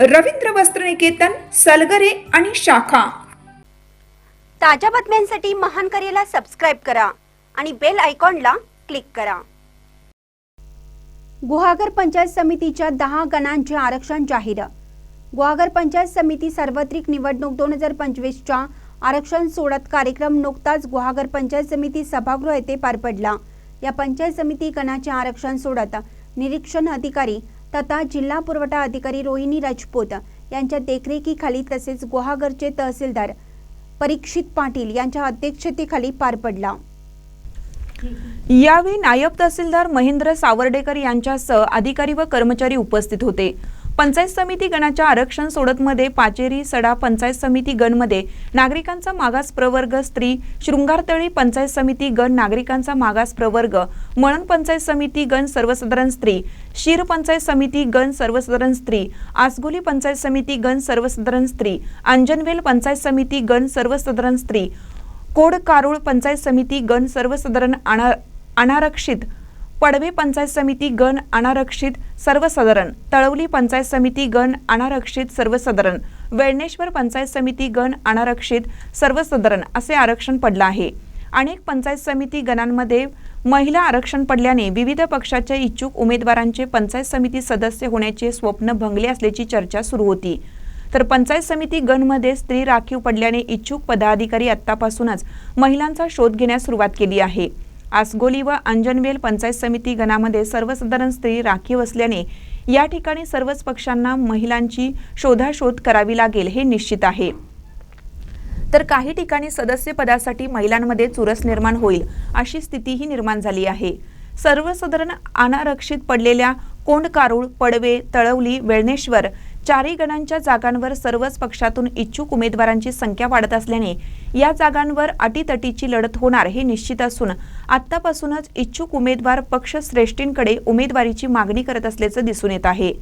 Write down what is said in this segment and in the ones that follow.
रवींद्र वस्त्रनिकेतन सलगरे आणि शाखा. ताज्या बातम्यांसाठी महान करेला सबस्क्राईब करा आणि बेल आयकॉनला क्लिक करा. गुहागर पंचायत समितीच्या दहा गणांचे आरक्षण जाहीर. गुहागर पंचायत समिती सार्वत्रिक निवडणूक दोन हजार पंचवीसच्या आरक्षण सोडत कार्यक्रम नुकताच गुहागर पंचायत समिती सभागृह येथे पार पडला. या पंचायत समिती गणाचे आरक्षण सोडत निरीक्षण अधिकारी तथा जिल्हा पुरवठा अधिकारी रोहिणी राजपूत यांच्या देखरेखीखाली तसेच गुहागरचे तहसीलदार परीक्षित पाटील यांच्या अध्यक्षतेखाली पार पडला. यावेळी नायब तहसीलदार महेंद्र सावर्डेकर यांच्यासह अधिकारी व कर्मचारी उपस्थित होते. पंचायत समिती गणाच्या आरक्षण सोडतमध्ये पाचेरी सडा पंचायत समिती गणमध्ये नागरिकांचा मागास प्रवर्ग स्त्री शृंगारतळी पंचायत समिती गण नागरिकांचा मागास प्रवर्ग मळण पंचायत समिती गण सर्वसाधारण स्त्री शिर पंचायत समिती गण सर्वसाधारण स्त्री आसगोली पंचायत समिती गण सर्वसाधारण स्त्री अंजनवेल पंचायत समिती गण सर्वसाधारण स्त्री कोड कारुळ पंचायत समिती गण सर्वसाधारण अना अनारक्षित पडवे पंचायत समिती गण अनारक्षित सर्वसाधारण तळवली पंचायत समिती गण अनारक्षित सर्वसाधारण वेळणेश्वर पंचायत समिती गण अनारक्षित सर्वसाधारण असे आरक्षण पडलं आहे. अनेक पंचायत समिती गणांमध्ये महिला आरक्षण पडल्याने विविध पक्षाच्या इच्छुक उमेदवारांचे पंचायत समिती सदस्य होण्याचे स्वप्न भंगले असल्याची चर्चा सुरू होती. तर पंचायत समिती गणमध्ये स्त्री राखीव पडल्याने इच्छुक पदाधिकारी आत्तापासूनच महिलांचा शोध घेण्यास सुरुवात केली आहे. आसगोली व अंजनवेल पंचायत समिती गणामध्ये सर्वसाधारण स्त्री राखीव असल्याने या ठिकाणी सर्वच पक्षांना महिलांची शोधाशोध करावी लागेल हे निश्चित आहे. तर काही ठिकाणी सदस्य पदासाठी महिलांमध्ये चुरस निर्माण होईल अशी स्थितीही निर्माण झाली आहे. सर्वसाधारण अनारक्षित पडलेल्या कोंडकारूळ पडवे तळवली वेळणेश्वर चारही गणांच्या जागांवर सर्वच पक्षातून इच्छुक उमेदवारांची संख्या वाढत असल्याने या जागांवर अटीतटीची लढत होणार हे निश्चित असून आत्तापासूनच इच्छुक उमेदवार पक्ष श्रेष्ठींकडे उमेदवारीची मागणी करत असल्याचं दिसून येत आहे.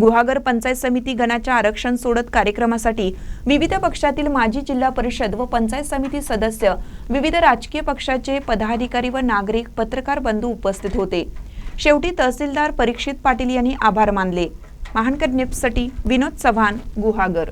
गुहागर पंचायत समिती गणाच्या आरक्षण सोडत कार्यक्रमासाठी विविध पक्षातील माजी जिल्हा परिषद व पंचायत समिती सदस्य विविध राजकीय पक्षाचे पदाधिकारी व नागरिक पत्रकार बंधू उपस्थित होते. शेवटी तहसीलदार परीक्षित पाटील यांनी आभार मानले. महानकर न्यूजसाठी विनोद चव्हाण गुहागर.